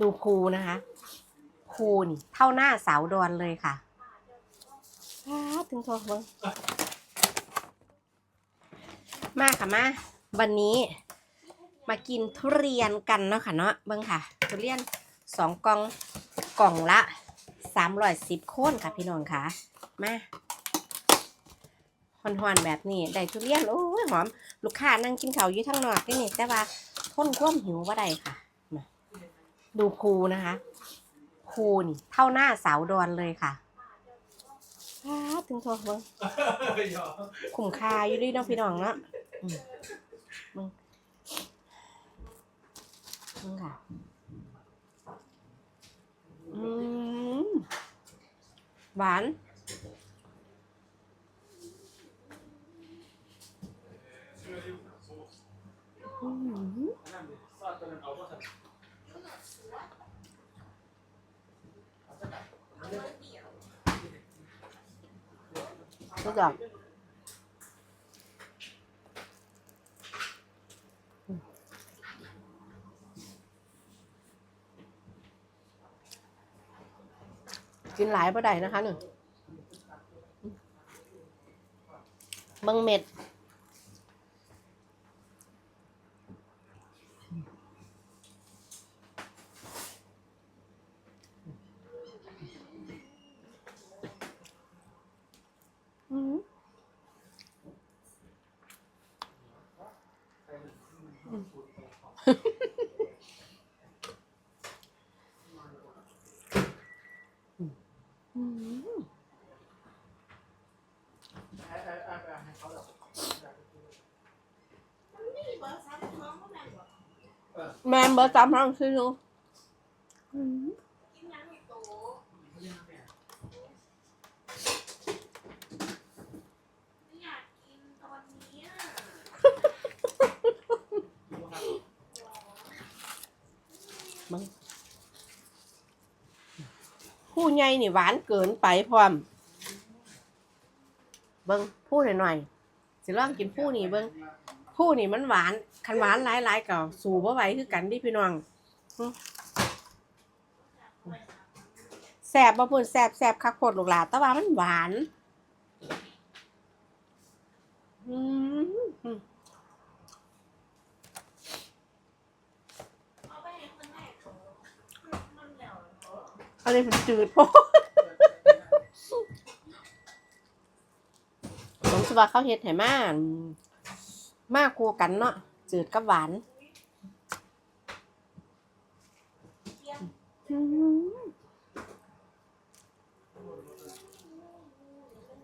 ดูภูนะคะภูนี่เท่าหน้าสาวดอนเลยค่ะถึงทรเบิ้งมาค่ะมา วันนี้มากินทุเรียนกันเนาะค่ะเนาะเบิ้งค่ะ ทุเรียนสองกล่องกล่องละสามร้อยสิบโคนค่ะพี่น้องค่ะ มาหอนๆแบบนี้ได้ทุเรียนโอ้ยหอม ลูกค้านั่งกินข้าวอยู่ทางนอกนี่นี่แต่ว่าทนความหิวว่าได้ค่ะ ดูภูนะคะภูนี่เท่าหน้าสาวดอนเลยค่ะอ้าถึงโทรเบิ้งคุ้มค่าอยู่ดีเนาะพี่น้องเนาะอืมมึงมึงค่ะ อืมหวาน ทุกอย่างกินหลายประไดนะคะหนึ่งบิงเม็ด อืมแมนเบอร์สามพันซื้อดูอืม อยากกินตอนนี้อะ มึง ผู้ใหญ่นี่หวานเกินไปพร้อม เบิ้งผู้หน่อยๆสิลองกินผู้นี่เบิ้งผู้นี่มันหวานคันหวานหลายๆก็สู่บ่ไหวคือกันดิพี่น้องแซ่บบ่พูดแซ่บแซ่บคักโคตรลูกหลาแต่ว่ามันหวาน อืม เอาไปให้คนแรกมันแล้ว อันนี้มันจืดโพผมสว่าเขาเฮ็ดให้มาอืมากคู่กันเนาะจืดกับหวาน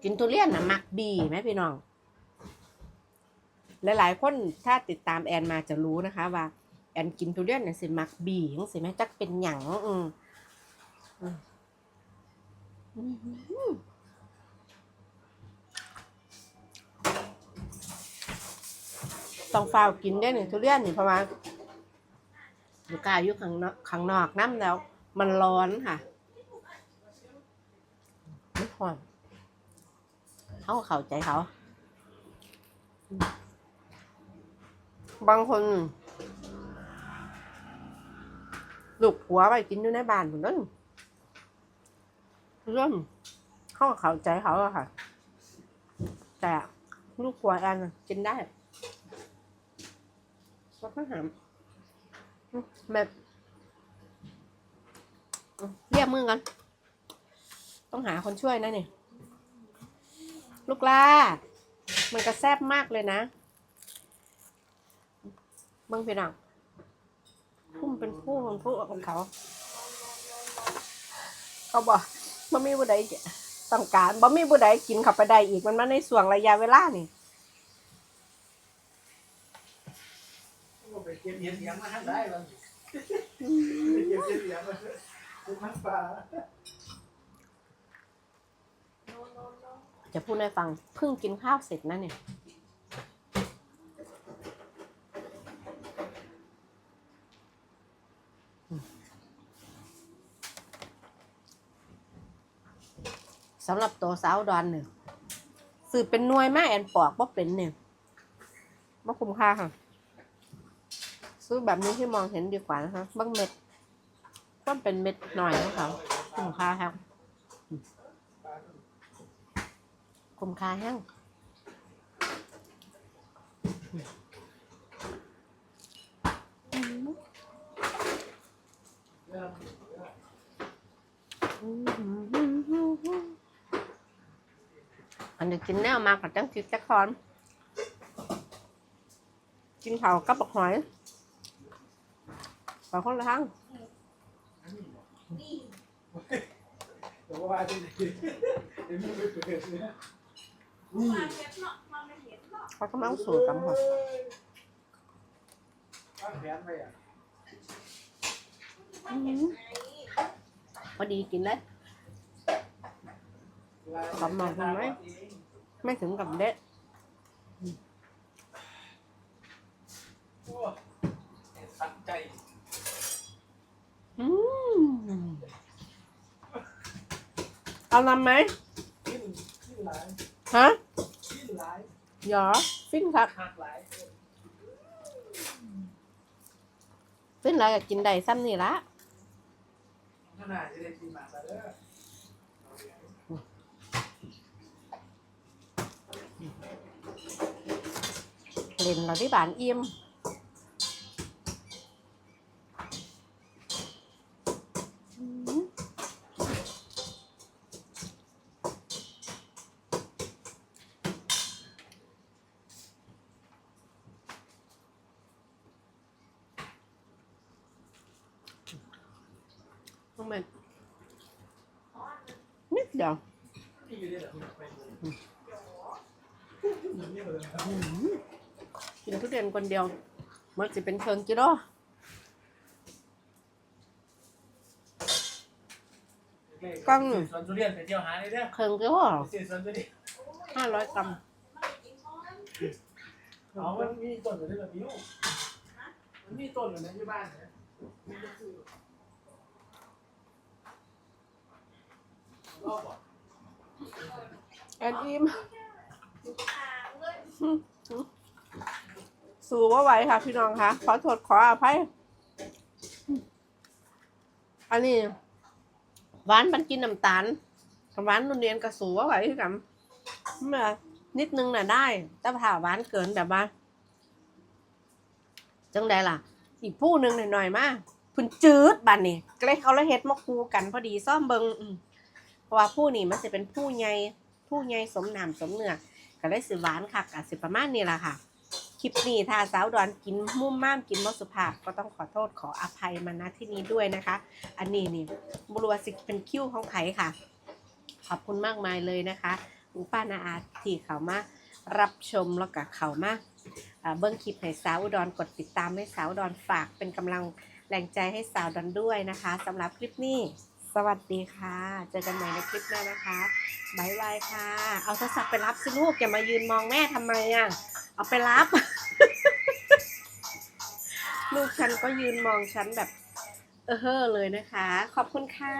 กินทุเรียนนะมักบีไหมพี่น้อง หลายๆคนถ้าติดตามแอนมาจะรู้นะคะ ว่า แอนกินทุเรียนเนี่ยสิมักบีจังสิแม่จักเป็นหยังอืม ต้องฝ้าวกินได้หนึ่งทุเรียนนี่เพราะว่าอยู่กายอยู่ข้างนอกข้างนอกน้ำแล้ว มันร้อนค่ะไม่พอเขาเข้าใจเขา บางคนลูกผัวไปกินอยู่ในบ้านผมนั่น เรื่องเขาก็เข้าใจเขาอะค่ะ แต่ลูกครัวแอนน่ะกินได้ก็ต้องหามแบบเรียกมือกัน ต้องหาคนช่วยนะเนี่ยลูกลามันก็แซ่บมากเลยนะเบิ่งพี่น้องพุ่มเป็นผู้เป็นผู้ของเขา เขาบอก บ่มีผู้ใดต้องการบ่มีผู้ใดกินเข้าไปได้อีกมันมาในส่วงระยะเวลานี่ไปเก็บเหรียญเหรียญมาให้ได้บ้างไปเก็บเหรียญเหรียญมาเป็นมันป่าจะพูดให้ฟังเพิ่งกินข้าวเสร็จนะเนี่ย สำหรับตัวสาวดอนเนี่ยสืบเป็นหน่วยแม่แอนปอกว่าเป็นเนี่ยว่าคุ้มค่าค่ะซื้อแบบนี้ที่มองเห็นดีกว่านะคะบางเม็ดก็เป็นเม็ดหน่อยของเขาคุ้มค่าแห้งคุ้มค่าแห้งอั นนี้กินแนวมากกับจังจิตจักคอน กินเผากับบักหอยไปคนละทั้งนี่แต่ว่าที่ไหนเดี๋ยวมึงไปเปิดเนะมาเห็นเนาะมาไม่เห็นเนาะเขาสูตรกันค่ะวางแผนไป อะไม่เห็นไงพอดีกินเลยไม่ถึงกับเด็ดโอ้สันใจเอานำไหมฮะหยอฟินครับหักหลายฟินไรก็กินได้ซ้ำนี่ละขนาดจะได้กินหมาแล้วเด้อ เล่นเราที่บ้านอิ่มอืมต้องเป็นนิดเดียวนี่อยู่ได้เหรอไปเลยนี่เลยอืม กินทุเรียนคนเดียวมันจะเป็นเชิงกิโลกล้องสวนทุเรียนไปเที่ยวหาเลยเด้อเชิงกิโลไปซื้อสวนทุเรียนห้าร้อยกรัมเอามันมีต้นอยู่ในแบบนี้มันมีต้นอยู่ในที่บ้านเนี่ยรอบอะแอนอิมอ่างเลย สู่ว่าไหวค่ะ พี่น้องคะขอโทษขออภัย อันนี้หวานมันกินน้ำตาลหวานนุ่นเนียนกับสู่ว่าไหวคือกันเมื่อนิดนึงน่ะได้ แต่ถ้าหวานเกินแบบว่าจังใดล่ะ อีกผู้หนึ่งหน่อยๆมากคุณจืดบันนี่ก็เลยเขาเลยเฮ็ดมาคูกันพอดีซ่อมเบิงเพราะว่าผู้นี่มันจะเป็นผู้ใหญ่ผู้ใหญ่สมน้ำสมเนื้อก็เลยสิหวานค่ะอาจสิประมาณนี้ล่ะค่ะ คลิปนี้ถ้าสาวดอนกินมุ่มม่ามกินมสุภาพก็ต้องขอโทษขออภัยมาณที่นี้ด้วยนะคะ อันนี้นี่บรัวสิเป็นคิ้วของไผ่ค่ะ ขอบคุณมากมายเลยนะคะคุณป้านาอาที่เขามารับชมแล้วก็เขามาเบิ้งคลิปให้สาวดอุดรกดติดตามให้สาวดอุดรฝากเป็นกำลังแรงใจให้สาวดอนด้วยนะคะสำหรับคลิปนี้สวัสดีค่ะ เจอกันใหม่ในคลิปหน้านะคะบายบายค่ะ เอาโทรศัพท์ไปรับสิลูก อย่ามายืนมองแม่ทำไมอะ เอาไปรับ ลูกฉันก็ยืนมองฉันแบบ เออเฮ้อเลยนะคะ ขอบคุณค่ะ